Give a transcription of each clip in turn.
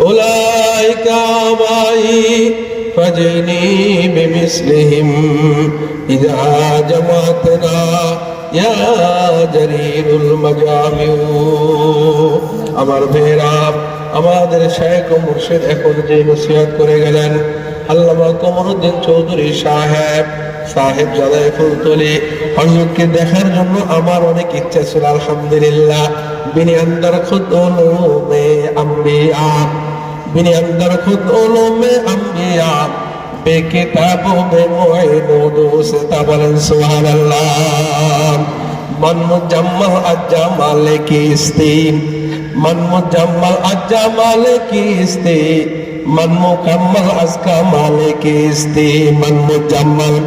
أولئك آبائي فجئني بمثلهم إذا جمعتنا يا جرير المجامع আমার ভেরা আমাদের শেখ ও মুর্শিদ এখন যে নসিহত করে গেলেন আল্লামা কমরুদ্দিন চৌধুরী সাহেব সাহেব জাদাই ফুলতলি হজরতকে দেখার জন্য আমার অনেক ইচ্ছা ছিল আলহামদুলিল্লাহ বিনি আন্দার খুদ মে আম্বিয়া من اندر خود علوم انبیاء بے کتابوں میں معین اردو سے تبلن سبحان اللہ من مجمل اجمال کی استی من مجمل اجمال کی استی من مکمل از کمال کی استی من مجمل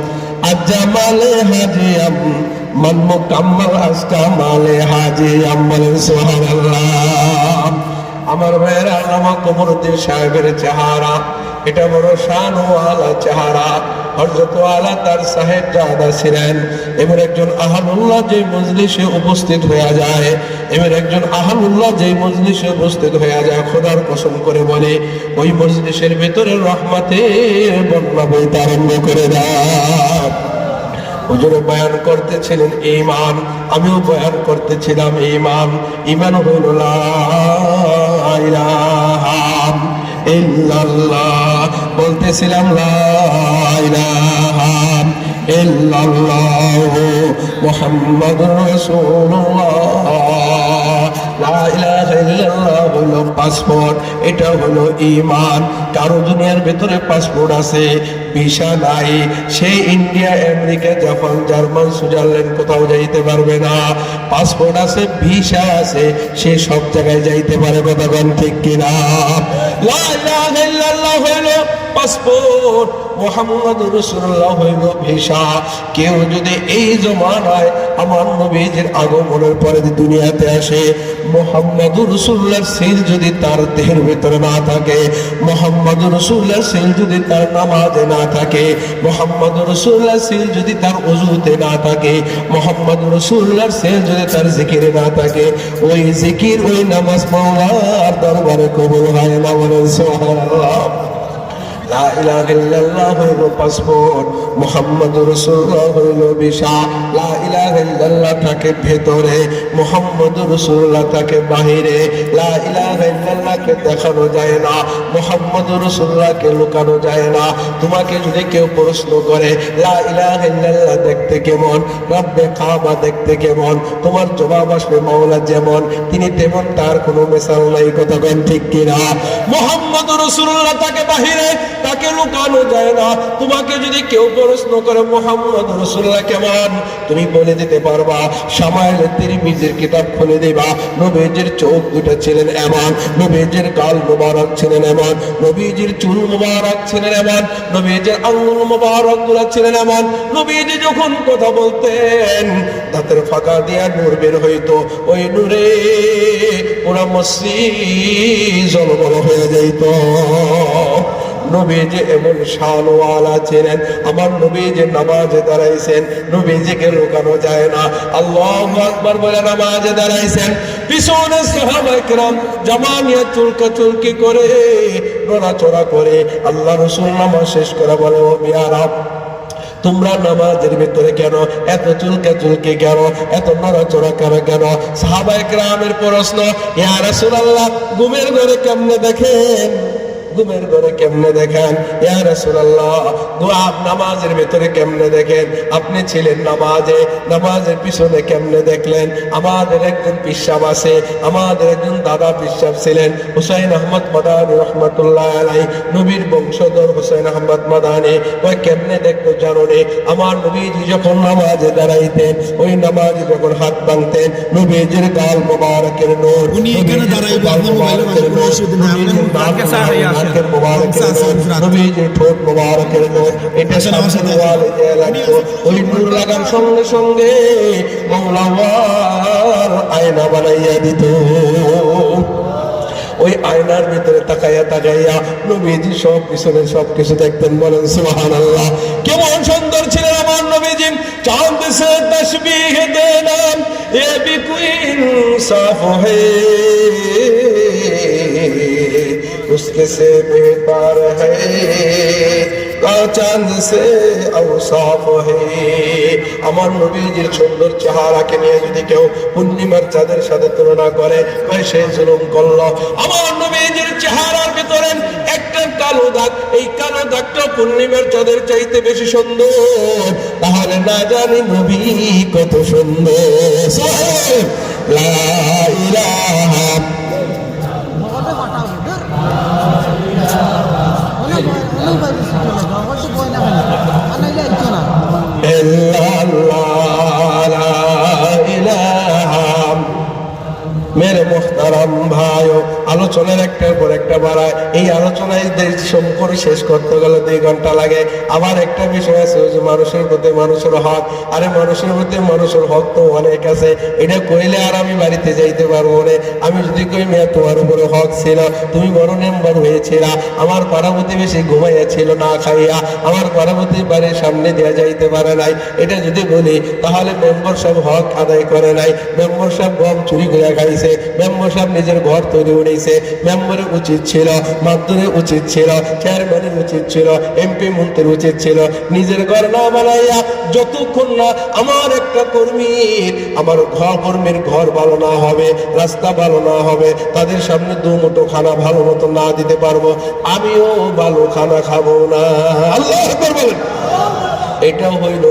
اجمال حجیم من مکمل از کمال حاجی امبل سبحان اللہ আমার ভাইয়েরা, আমার কমরুদ্দিন সাহেবের চেহারা, এটা বড় চেহারা। হরজত আলা তার সাহেব জাদা ছিলেন। এবার একজন যে মজলিসে উপস্থিত যায়। এবার একজন যে মজলিসে উপস্থিত যায়, খোদার কসম করে বলে, ওই বয়ান করতেছিলেন ইমান আমিও বয়ান করতেছিলাম ইমান ইমান হইল বলতেছিলাম মোহাম্মদ ইলাহা হলো পাসপোর্ট, এটা হলো ইমান কারও দুনিয়ার ভেতরে পাসপোর্ট আছে, ভিসা নাই। সে India, America, Japan, German, Switzerland কোথাও যাইতে পারবে না। পাসপোর্ট আছে, ভিসা আছে, সে সব জায়গায় যাইতে পারে, কথাগণ ঠিক কিনা? লা হলো পাসপোর্ট। মোহাম্মদ রসুল্লাহ হইল ভিসা। কেউ যদি এই জমানায় আমার নবীজির আগমনের পরে দুনিয়াতে আসে, মোহাম্মদ রসুল্লাহর সিল যদি তার দেহের ভিতরে না থাকে, মোহাম্মদ রসুল্লাহর সিল যদি তার নামাজে না থাকে, মোহাম্মদ রসুল্লাহর সিল যদি তার অজুতে না থাকে, মোহাম্মদ রসুল্লাহর সিল যদি তার জিকিরে না থাকে, ওই জিকির, ওই নামাজ মাওলার দরবারে কবুল হয় না বলেন সুবহানাল্লাহ। লা ইলাহা ইল্লাল্লাহ হইল পাসপোর্ট, মুহাম্মদ রাসূলুল্লাহ হইল ভিসা লা ইলাহা ইল্লাল্লাহ থাকে ভেতরে, মুহাম্মদ রাসূলুল্লাহ থাকে বাহিরে। লা ইলাহা ইল্লাল্লাহকে দেখানো যায় না, মুহাম্মদ রাসূলুল্লাহকে লুকানো যায় না। তোমাকে যদি কেউ প্রশ্ন করে, লা ইলাহা ইল্লাল্লাহ দেখতে কেমন, রব্বে কাবা দেখতে কেমন, তোমার জবাব আসবে মাওলা যেমন, তিনি তেমন তার কোনো মেসাল নাই কতক্ষণ ঠিক কিনা? মোহাম্মদ রসুল্লাহ তাকে বাহিরে তাকে লুকানো যায় না। তোমাকে যদি কেউ প্রশ্ন করে, মোহাম্মদ রসুল্লাহ কেমন? তুমি বলে দিতে পারবা, সামাইল তিরমিজির কিতাব খুলে দিবা, নবীজির চোখ দুটো ছিলেন এমন, নবীজির গাল মুবারক ছিলেন এমন, নবীজির চুল মুবারক ছিলেন এমন, নবীজির আঙ্গুল মুবারকগুলা ছিলেন এমন। নবীজি যখন কথা বলতেন, দাঁতের ফাঁকা দিয়া নূর বের হইতো, ওই নূরে ওরা মসজিদ জলবল হয়ে যাইত। নবীজি এমন শানওয়ালা ছিলেন, আমার নবীজি নামাজে দাঁড়াইছেন, নবীজিকে লুকানো যায় না। আল্লাহ আকবার বলে নামাজে দাঁড়াইছেন। পিছনে সাহাবায়ে কেরাম জামানিয়া চুলকা চুলকি করে, নড়াচড়া করে আল্লাহ রসুল নামাজ শেষ করে বলে, ও বিয়ারাম তোমরা নামাজের ভিতরে কেন এত চুলকে চুলকে কেন, এত নড়াচড়া কেন কেন? সাহাবাই গ্রামের প্রশ্ন, ইয়া রাসূলুল্লাহ, ঘুমের ঘরে কেমনে দেখেন? ঘুমের ঘরে কেমনে দেখেন? ইয়া রাসূলুল্লাহ, দোয়া নামাজের ভিতরে কেমনে দেখেন? আপনি ছিলেন নামাজে, নামাজের পিছনে কেমনে দেখলেন? আমাদের একজন পিসাব আছে, আমাদের একজন দাদা পিসাব ছিলেন, হুসাইন আহমদ মাদানী রহমতুল্লাহ আলাই নবীর বংশধর হুসাইন আহমদ মাদানী। ওই কেমনে দেখতো জানো আমার নবীজি যখন নামাজে দাঁড়াইতেন, ওই নামাজে যখন হাত ভাঙতেন নবীজির গাল মোবারকের নূর উনি এখানে দাঁড়ায় গাল মোবাইলে মোবারকের নূর নবীজির। নাকের মোবারকের আছে, নূর, রাত। নবীজির ঠোঁট মোবারকের নূর এটা সাথে সামনে ওয়ালে যে লাগতো ওই নূর লাগার সঙ্গে সঙ্গে মৌলাওয়ার আয়না বানাইয়া দিত ওই আয়নার ভিতরে তাকাইয়া তাকাইয়া নবীজি সব পিছনে সব কিছু দেখতেন বলেন সুবহানাল্লাহ কেমন সুন্দর ছিলেন আমার নবীজি চাঁদ সে তসবিহ দেনা এ भी कोई इंसाफ है उसके से बेहतर है চাঁদ সে আমার নবীজির সুন্দর চেহারাকে নিয়ে যদি কেউ পূর্ণিমার চাঁদের সাথে তুলনা করে সে জুলুম করল। আমার নবীজির চেহারার ভিতরে একটা দাগ, এই কালো পূর্ণিমার চাঁদের চাইতে বেশি সুন্দর। তাহলে না জানি নবী কত সুন্দর। মোহতারাম ভাই আলোচনার একটার পর একটা বাড়ায়। এই আলোচনায় দেশম করে শেষ করতে গেলে, দুই ঘণ্টা লাগে। আবার একটা বিষয় আছে যে মানুষের প্রতি মানুষের হক। আরে মানুষের প্রতি মানুষের হক তো অনেক আছে। এটা কইলে আর আমি বাড়িতে যাইতে পারব না। আমি যদি কই, মেয়ে, তোমার উপরে হক ছিল। তুমি বড় মেম্বার হয়েছিল। আমার পাড়া প্রতিবেশী ঘুমাইয়া ছিল না খাইয়া। আমার পাড়া বাড়ির সামনে দেওয়া যাইতে পারে নাই। এটা যদি বলি, তাহলে মেম্বার সব হক আদায় করে নাই। মেম্বার সব গম চুরি করে খাইছে। মেম্বার সব নিজের ঘর তৈরি উঠেছে মেম্বারের উচিত ছিল, মাধ্যমের উচিত ছিল চেয়ারম্যানের উচিত ছিল এমপি মন্ত্রীর উচিত ছিল। নিজের ঘর না বানাইয়া যতক্ষণ না আমার একটা কর্মীর আমার ঘর কর্মীর ঘর ভালো না হবে, রাস্তা ভালো না হবে, তাদের সামনে দু মুঠো খানা ভালো মতো না দিতে পারব, আমিও ভালো খানা খাব না। আল্লাহ বলেন। এটাও হইল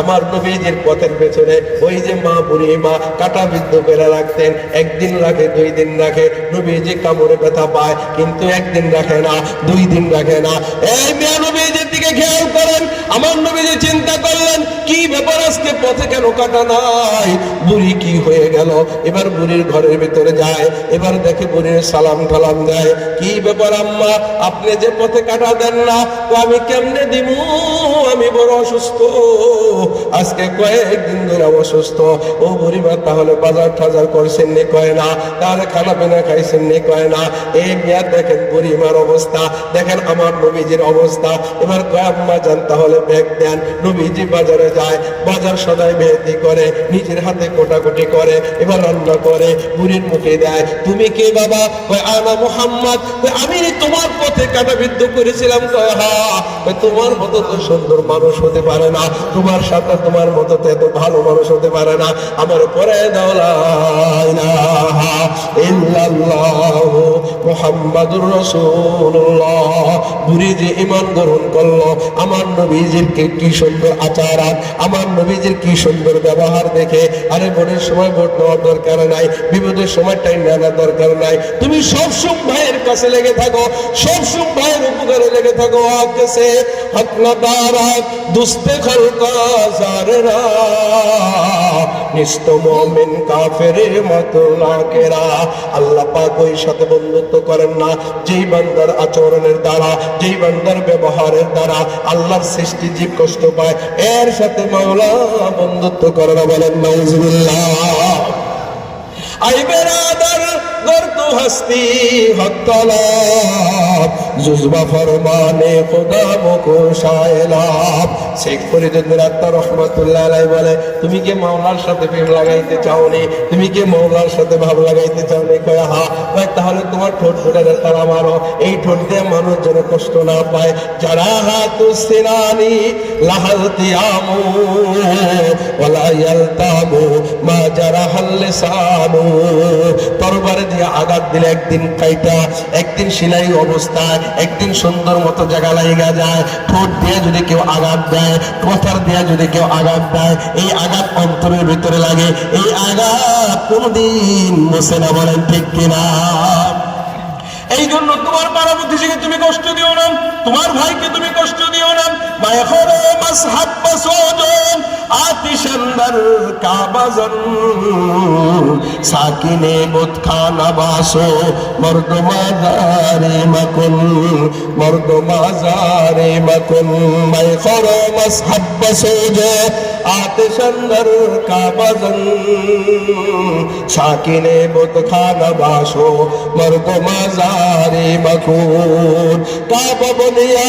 আমার নবীজির পথের পেছনে ওই যে মা বুড়ি মা কাটা বিদ্ধ করে রাখতেন, একদিন রাখে, দুই দিন রাখে, নবীজি কামড়ে ব্যথা পায়, কিন্তু একদিন রাখে না, দুই দিন রাখে না। এই মেয়ে নবীজির দিকে খেয়াল করেন, আমার নবীজি চিন্তা করলেন কি ব্যাপার আজকে পথে কেন কাটা নাই? বুড়ি কি হয়ে গেল? এবার বুড়ির ঘরের ভিতরে যায়, এবার দেখে বুড়ির সালাম টালাম দেয়। কি ব্যাপার আম্মা, আপনি যে পথে কাটা দেন না, তো আমি কেমনে দিমু? আমি বড় অসুস্থ। আজকে কয়েকদিন ধরে অসুস্থ। ও বুড়িমা তাহলে বাজার টাজার করছেন নি? কয় না। তাহলে খানা পিনা খাইছেন নি? কয় না। এই মেয়াদ দেখেন বুড়িমার অবস্থা। দেখেন আমার নবীজির অবস্থা। এবার কয়, আম্মা যান তাহলে ব্যাগ দেন। নবীজি বাজারে যায়, বাজার সদাই ভেদি করে, নিজের হাতে কোটাকুটি করে, এবার রান্না করে, বুড়ির মুখে দেয়। তুমি কে বাবা? আনা মোহাম্মদ। আমি তোমার পথে কাটা বিদ্ধ করেছিলাম তোমার মতো তো সুন্দর মানুষ হতে পারে না। তোমার সাথে তোমার মতো তো এত ভালো মানুষ হতে পারে না। আমার পরে মুহাম্মাদুর রাসূলুল্লাহ। বুড়ি যে ঈমান গ্রহণ করল, আমার নবীজির কি সুন্দর আচার আমার নবীজির কি সুন্দর ব্যবহার দেখে? আরে বোনের সময় ভোট নেওয়ার দরকার নাই, বিপদের সময় টাইম নেওয়ার দরকার নাই। তুমি সব ভাইয়ের কাছে লেগে থাকো সব ভাইয়ের উপকারে লেগে থাকো না দুস্তে আল্লাহ আচরণের দ্বারা, যেই বান্দার ব্যবহারের দ্বারা আল্লাহর সৃষ্টি জীব কষ্ট পায়, এর সাথে মাওলা বন্ধুত্ব করে না বলেন নজরুল্লাহ আইবের আদার गर হস্তি জুজবা ফরমানে খোদা শেখ ফরিদুদ্দিন আত্মা রহমতুল্লাহ আলাই বলে, তুমি মাওলার সাথে প্রেম লাগাইতে তুমি মাওলার সাথে ভাব লাগাইতে কয়, হা। কয়, তাহলে তোমার ঠোঁট ফুটে তারা মারো। এই ঠোঁট দিয়ে মানুষ যেন কষ্ট না পায়। যারা হাতু সিনানি, লাহাল তিয়ামু ওয়ালা ইয়ালতামু, মা যারা হাল্লে দিয়ে আগা আঘাত দিলে একদিন কাইটা, একদিন সিলাই অবস্থায় একদিন সুন্দর মতো জায়গা লাগা যায়। ঠোঁট দিয়ে যদি কেউ আঘাত দেয় কথার দিয়ে যদি কেউ আঘাত দেয়, এই আঘাত অন্তরের ভিতরে লাগে। এই আঘাত কোনদিন বসে না বলেন ঠিক কিনা? এই জন্য তোমার পাড়া প্রতিবেশীকে তুমি কষ্ট দিও না, তোমার ভাইকে তুমি কষ্ট দিও না। আতিশান্দার কাবাজন। সাকিনে বুত খানা বাসো মর্দ মাজারে মাকুন মর্দ মাজারে মাকুন মায়খরো মাসহাব বাসোজন আতিশান্দার কাবাজন। সাকিনে বুত খানা বাসো মর্দ মাজারে মকুন কাবা বলিয়া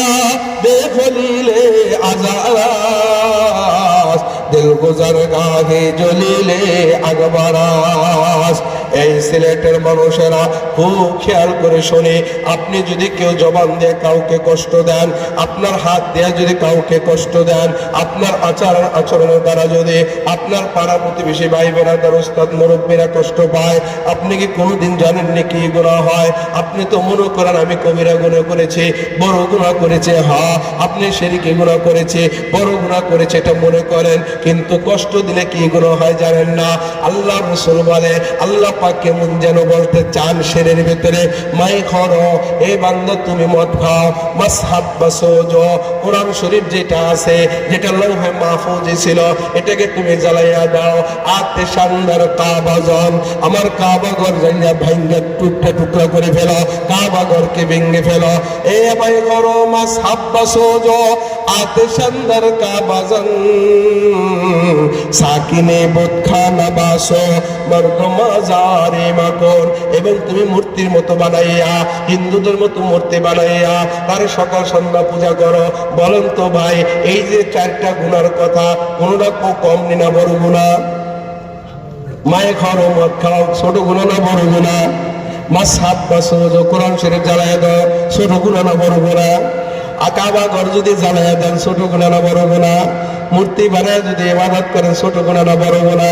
দেখলিলে আজারাস দিল গুজার গাহে জলিলে আগবারাস। এই সিলেটের মানুষেরা খুব খেয়াল করে শুনে, আপনি যদি কেউ জবান দিয়ে কাউকে কষ্ট দেন, আপনার হাত দিয়ে যদি কাউকে কষ্ট দেন, আপনার আচার আচরণের দ্বারা যদি আপনার পাড়া প্রতিবেশী ভাই বেড়াদার ওস্তাদ মুরব্বীরা কষ্ট পায়, আপনি কি কোনোদিন জানেননি কি গুণা হয়? আপনি তো মনে করেন আমি কবিরা গুণা করেছি, বড় গুণা করেছে, হা, আপনি সেদিকে গুণা করেছে, বড় গুণা করেছে, এটা মনে করেন, কিন্তু কষ্ট দিলে কি গুণা হয় জানেন না? আল্লাহ বলে, আল্লাহ পাক কেমন যেন বলতে চান শেরের ভেতরে মাই খর, এ বান্দ, তুমি মদ খাও মাস হাত কোরআন শরীফ যেটা আছে, যেটা লৌহে মাহফুজে ছিল, এটাকে তুমি জ্বালাইয়া দাও। আতে শানদার কাবাজন আমার কাবাগর জাইয়া ভাঙ্গে টুকরা টুকরা করে ফেলো, কাবাগরকে ভেঙে ফেলো। এ মাই ঘর মাস হাত বাসোজ আতে শানদার কাবাজন সাকিনে বোধখানা বাসো মর্দ মাজারে মাকর এবং তুমি মূর্তির মতো বানাইয়া, হিন্দুদের মতো মূর্তি বানাইয়া, তার সকাল সন্ধ্যা পূজা করো। বলেন তো ভাই, এই যে চারটা গুণার কথা, কোনটা কম নি না বড় গুণা মায়ে খাও মদ খাও, ছোট গুণা না বড় গুণা ছোট গুণা না বড় গুণা। আকাবা ঘর যদি জ্বালায় দেন, ছোট গুণা না বড় গুণা। মূর্তি বানায় যদি ইবাদত করেন, ছোট গুণা না বড় গুণা।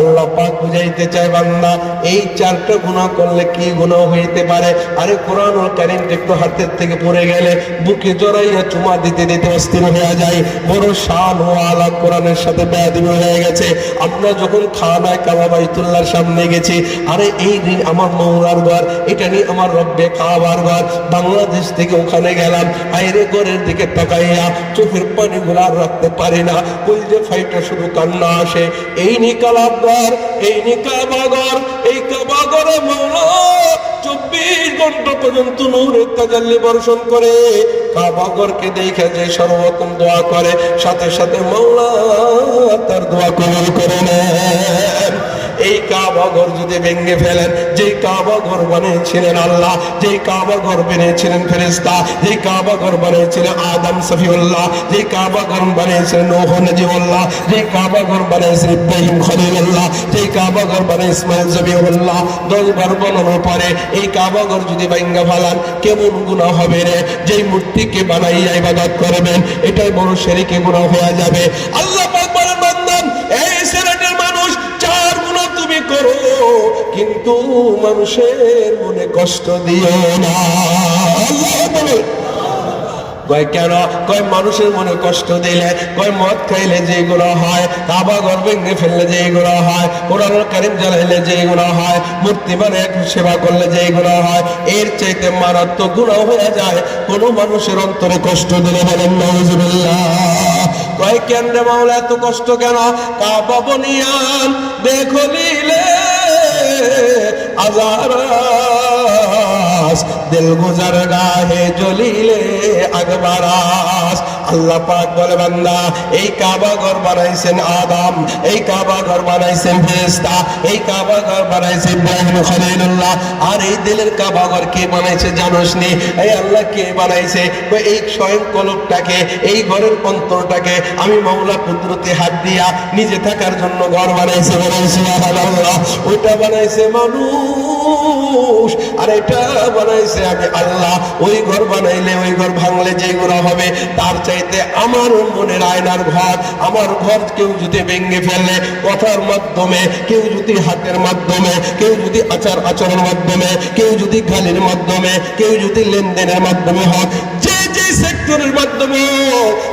আল্লাহ পাক বুঝাইতে চায় বান্দা, এই চারটা গুণা করলে কি গুণা হইতে পারে? আরে কোরআন ও কারিম একটু হাতের থেকে পড়ে গেলে, বুকে জড়াইয়া চুমা দিতে দিতে অস্থির হয়ে যায়। বড় শান ও আলা কোরআনের সাথে বেয়াদিবি হয়ে গেছে। আমরা যখন খানায় কাবা বাইতুল্লাহর সামনে গেছি, আরে এই দিন আমার মৌলার ঘর, এটা নিয়ে আমার রব্বে কাবার ঘর। বাংলাদেশ থেকে ওখানে গেলাম আইরে ঘরের দিকে তাকাইয়া চোখের পানি গুলা আর রাখতে পারি না। যে ফাইটা শুধু কান্না আসে, এই নি কালাবঘর এই নি কাবাঘর এই কাবাগরে চব্বিশ ঘণ্টা পর্যন্ত নূরের তাজাল্লি বর্ষণ করে। কাবাগরকে দেখে যে সর্বতম দোয়া করে, সাথে সাথে মৌলা তার দোয়া কবুল করে নেন। এই কাবাগর যদি ভেঙে ফেলেন, যেই কাবাগর বানিয়েছিলেন আল্লাহ, যেই কাবাগর বানিয়েছিলেন ফেরেস্তা যেই কাবাগর বানিয়েছিলেন আদম সফিউল্লাহ যেই কাবাগর বানিয়েছিলেন নোহ নজিউল্লাহ যেই কাবাগর বানিয়েছিলেন ইব্রাহিম খলিলুল্লাহ, যেই কাবাগর বানিয়ে ইসমাইল জবিউল্লাহ, দশ বার বানানোর পরে এই কাবাগর যদি ভাঙ্গা ফালান, কেমন গুণা হবে রে? যেই মূর্তিকে বানাইয়া ইবাদত করবেন, এটাই বড় শেরিকে গুণা হয়ে যাবে। আল্লাহ পাক বলেন করো, কিন্তু মানুষের মনে কষ্ট দিও না। কয়, কেন? কয়, মানুষের মনে কষ্ট দিলে, কয়, মদ খাইলে যেগুলো হয়, কাবা ঘর ভেঙে ফেললে যেগুলো হয় কোরআন কারিম জ্বালাইলে যেগুলো হয়, মূর্তি মানে সেবা করলে যেগুলো হয়, এর চাইতে মারাত্মক গুণা হয়ে যায়। কোনো মানুষের অন্তরে কষ্ট দিলে বলেন নজরুল্লাহ কয় কেন রে মাওলা, এত কষ্ট কেন? কাবা বনিয়ান, দেখো লীলে আজার দিল গুজার গাহে জ্বলিলে আগবারাস আল্লাহ পাক বলে, বান্দা, এই কাবা ঘর বানাইছেন আদম, এই কাবা ঘর বানাইছেন ফেরেশতা, এই কাবা ঘর বানাইছে ইব্রাহিম খলিলুল্লাহ। আর এই দিলের কাবা ঘর কে বানাইছে জানোস নি? এই আল্লাহ কে বানাইছে? এই স্বয়ং এই ঘরের অন্তরটাকে আমি মাওলা কুদরতি হাত দিয়া নিজে থাকার জন্য ঘর বানাইছে সুবহানাল্লাহ। ওটা বানাইছে মানুষ, আর এটা বানাইছে আমি আল্লাহ। ওই ঘর বানাইলে ওই ঘর ভাঙলে যে হবে, তার চাইতে আমার মনের আয়নার ঘর আমার ঘর কেউ যদি ভেঙে ফেলে, কথার মাধ্যমে, কেউ যদি হাতের মাধ্যমে, কেউ যদি আচার আচরণের মাধ্যমে, কেউ যদি গালির মাধ্যমে, কেউ যদি লেনদেনের মাধ্যমে হয় যে যে সেক্টরের মাধ্যমে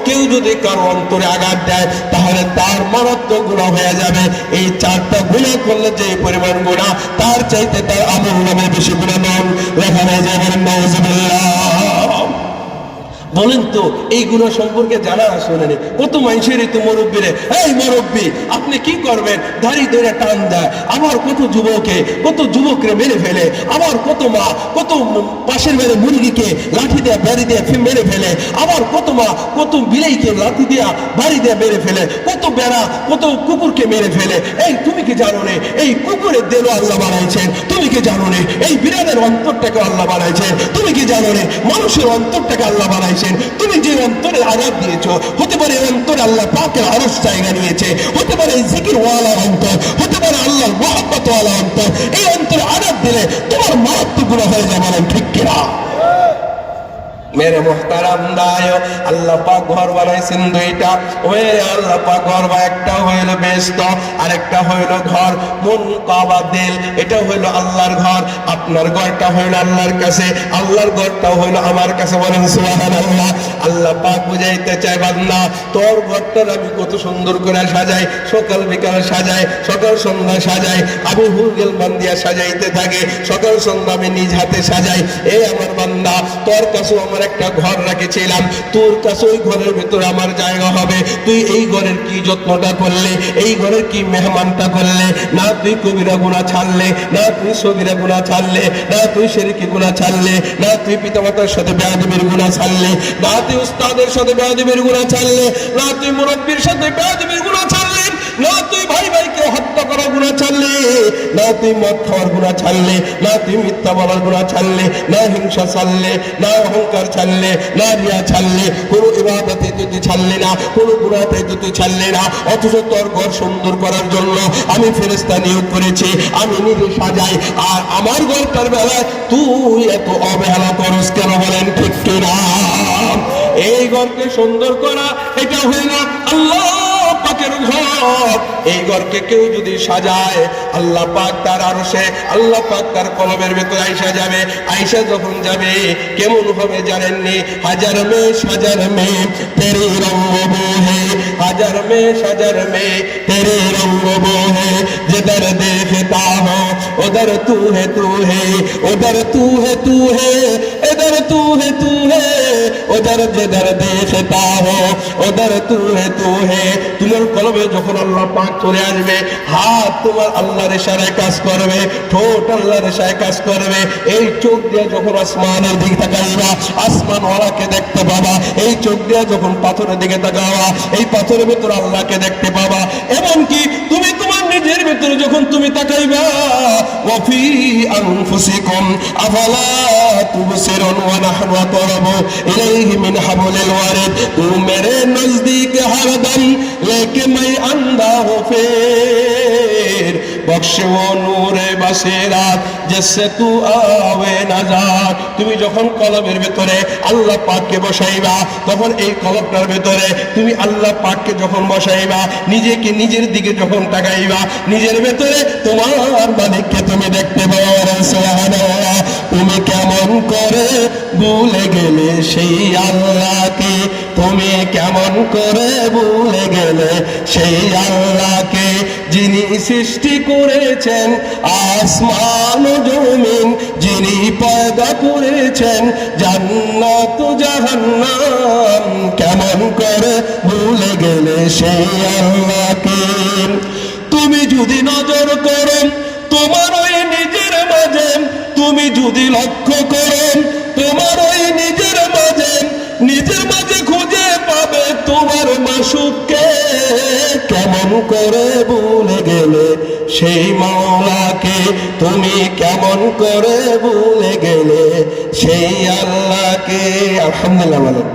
কেউ যদি কারও অন্তরে আঘাত দেয়, তাহলে তার মারাত্মক গুণা হয়ে যাবে। এই চারটা গুণা করলে যে পরিমাণ গুণা, তার চাইতে তার আমল নামে বেশি গুণা নন লেখা হয়ে যাবে নওয়াজুবিল্লাহ বলেন তো, এই গুণা সম্পর্কে জানা শোনেনি কত মানুষের তো মুরব্বীরে এই মুরব্বী, আপনি কি করবেন? দাড়ি ধরে টান দেয়। আমার কত যুবকে, কত যুবকরে মেরে ফেলে। আমার কত মা, কত পাশের মেরে মুরগিকে লাঠি দিয়ে, বাড়ি দিয়ে মেরে ফেলে। আমার কত মা, কত বিলেইকে লাঠি দিয়া, বাড়ি দিয়ে মেরে ফেলে। কত বেড়া, কত কুকুরকে মেরে ফেলে। এই তুমি কি জানো নে? এই কুকুরের দেলো আল্লাহ বানাইছেন। তুমি কি জানো নে? এই বিড়ালের অন্তরটাকে আল্লাহ বানাইছেন। তুমি কি জানো নে? মানুষের অন্তরটাকে আল্লাহ বানাইছেন। করেছেন তুমি যে অন্তরে আঘাত দিয়েছ, হতে পারে অন্তরে আল্লাহ পাকের আরস জায়গা নিয়েছে, হতে পারে জিকির ওয়ালা অন্তর, হতে পারে আল্লাহর মহাব্বত ওয়ালা অন্তর। এই অন্তরে আঘাত দিলে তোমার মারাত্মকগুলো হয়ে যাবে বলেন, ঠিক কিনা? মেরে মোহতারাম দায়, আল্লাহ পাক ঘর বানাইছেন দুইটা। ওই আল্লাহ পাক, ঘর বা একটা হইল বেস্ত আর একটা হইল ঘর। মন কাবা দিল এটা হইল আল্লাহর ঘর। আপনার ঘরটা হইল আল্লাহর কাছে, আল্লাহর ঘরটা হইল আমার কাছে বলেন সুবহানাল্লাহ। আল্লাহ পাক বুঝাইতে চায় বান্দা তোর ঘরটা আমি কত সুন্দর করে সাজাই, সকাল বিকাল সাজাই, সকাল সন্ধ্যা সাজাই আমি হুলগেল বান্দিয়া সাজাইতে থাকে, সকাল সন্ধ্যা আমি নিজ হাতে সাজাই। এই আমার বান্দা, তোর কাছে আমার একটা ঘর রেখেছিলাম, তোর কাছে ওই ঘরের ভেতরে আমার জায়গা হবে। তুই এই ঘরের কি যত্নটা করলে, এই ঘরের কি মেহমানটা করলে? না তুই কবিরা গুণা ছাড়লে, না তুই সবিরা গুণা ছাড়লে না তুই শেরিকি গুণা ছাড়লে, না তুই পিতামাতার সাথে বেয়াদবির গুণা ছাড়লে, না তুই উস্তাদের সাথে বেয়াদবির গুণা ছাড়লে, না তুই মুরব্বীর সাথে বেয়াদবির গুণা ছাড়লে, না তুই ভাই ভাইকে হত্যা করা গুণা ছাড়লে, না তুই মদ খাওয়ার গুণা ছাড়লে, না তুই মিথ্যা বলার গুণা ছাড়লে, না হিংসা ছাড়লে, না অহংকার ছাড়লে, না রিয়া ছাড়লে, কোনো ইবাদতে তুই ছাড়লে না, কোনো গুণাতে তুই ছাড়লে না, অথচ তোর ঘর সুন্দর করার জন্য আমি ফেরেস্তা নিয়োগ করেছি, আমি নিজে সাজাই, আর আমার ঘরটার বেলায় তুই এত অবহেলা করস কেন বলেন ঠিক কিনা? এই ঘরকে সুন্দর করা, এটা হয় না, আল্লাহ পাকের ঘর এই ঘরকে কেউ যদি সাজায় আল্লাহ পাক তার আরো সে আল্লাহ পাক তার কলমের ভেতরে আইসা যাবে আইসা যখন যাবে কেমন হবে জানেননি হাজার মে সাজার মে তেরে রঙ্গ বোহে হাজার মে সাজার মে তেরে রঙ্গ বোহে जिधर देखता हो उधर तू है तू है उधर तू है तू है इधर तू है तू है उधर जिधर देखता हो उधर तू है तू है তোমার কলবে যখন আল্লাহ পাক চলে আসবে, হাত তোমার আল্লাহর ইশারায় কাজ করবে, ঠোঁট আল্লাহর ইশারায় কাজ করবে, এই চোখ দিয়ে যখন আসমানের দিকে তাকাইবা আসমান ওয়ালাকে দেখতে পাবা, এই চোখ দিয়ে যখন পাথরের দিকে তাকাবা এই পাথরের ভিতর আল্লাহকে দেখতে পাবা, এমনকি তুমি তোমার নিজের ভিতরে যখন তুমি তুমি যখন কলমের ভেতরে আল্লাহ পাককে বসাইবা, তখন এই কলমটার ভেতরে তুমি আল্লাহ পাককে যখন বসাইবা, নিজেকে নিজের দিকে যখন তাকাইবা নিজের ভেতরে তোমার মালিককে তুমি দেখতে পাওয়া তুমি কেমন করে ভুলে গেলে সেই আল্লাহকে? তুমি কেমন করে ভুলে গেলে সেই আল্লাহকে? যিনি সৃষ্টি করেছেন আসমান জমিন, যিনি পয়দা করেছেন জান্নাত জাহান্নাম। কেমন করে ভুলে গেলে সেই আল্লাহকে? যদি নজর করো তোমার ওই নিজের মাঝে, তুমি যদি লক্ষ্য করো তোমার ওই নিজের মাঝে নিজের মাঝে খুঁজে পাবে তোমার মাসুককে। কেমন করে ভুলে গেলে সেই মাওলাকে, তুমি কেমন করে ভুলে গেলে সেই আল্লাহকে। আলহামদুলিল্লাহ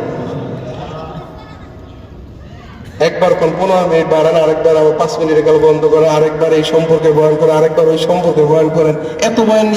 একবার কোন পনেরো মিনিট বাড়ান আরেকবার পাঁচ মিনিট গেল বন্ধ করে, আরেকবার এই সম্পর্কে বয়ান করে, আরেকবার ওই সম্পর্কে বয়ান করেন। এত বয়ান